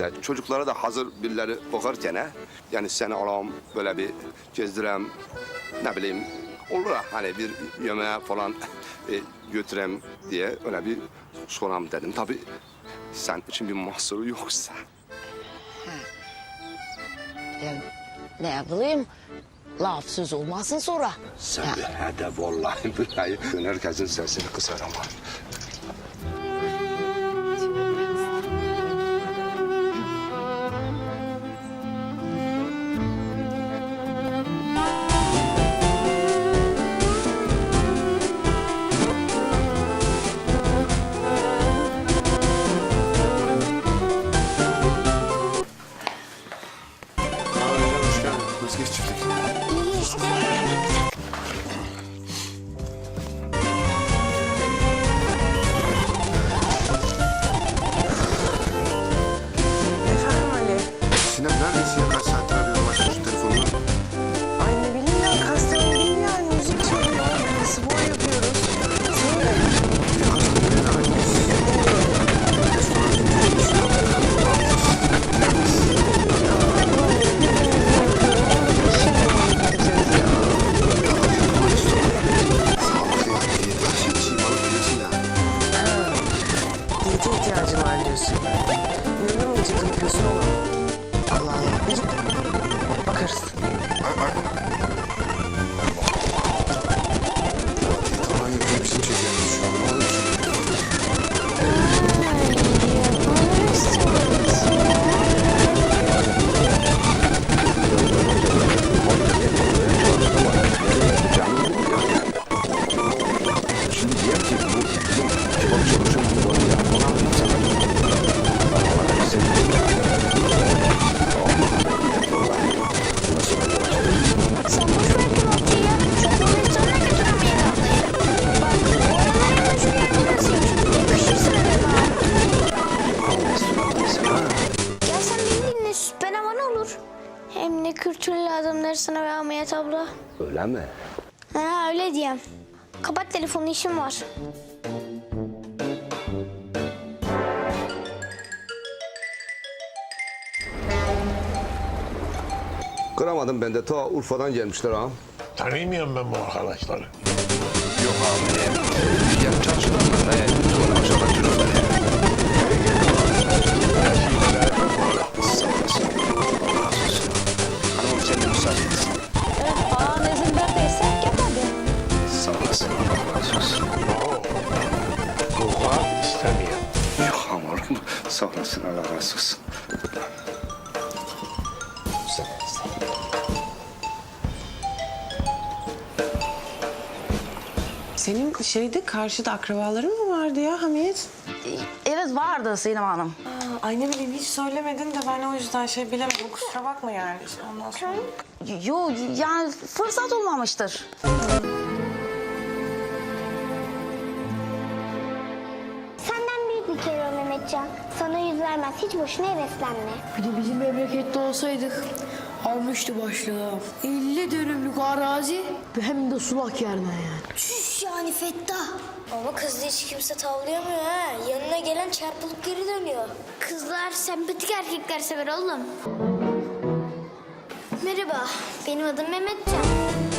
İşte çocuklara da hazır birileri bakarken he, yani seni alalım böyle bir gezdirem ne bileyim olur ha hani bir yemeğe falan e, götürem diye öyle bir soram dedim. Tabii sen için bir mahsuru yoksa. Ya, ne bileyim laf söz olmasın sonra. Sen bir hede vallahi billahi. Herkesin sesini kısarım kültürlü adamlar sana ve Ameliyat abla. Öyle mi? Ha öyle diyeyim. Kapat telefonu işim var. Kıramadım ben de ta Urfa'dan gelmişler ha. Tanımıyorum ben bu arkadaşları. Yok abi. Ya çarşıdan Sağ olasın. Allah razı olsun. Senin şeyde karşıda akrabaların mı vardı ya Hamiyet? Evet vardı Sinem Hanım. Ay ne bileyim hiç söylemedin de ben o yüzden şey bilemedim. Kusura bakma yani. Ondan sonra. Yo yani fırsat olmamıştır. Mehmetcan. Sana yüz vermez. Hiç boşuna heveslenme. Bir de bizim memlekette olsaydık almıştı başlığı. 50 dönümlük arazi hem de sulak yerden yani. Çüş yani Fettah. Ama kızı hiç kimse tavlayamıyor ha. Yanına gelen çarpılıp geri dönüyor. Kızlar sempatik erkekler sever oğlum. Merhaba, benim adım Mehmetcan.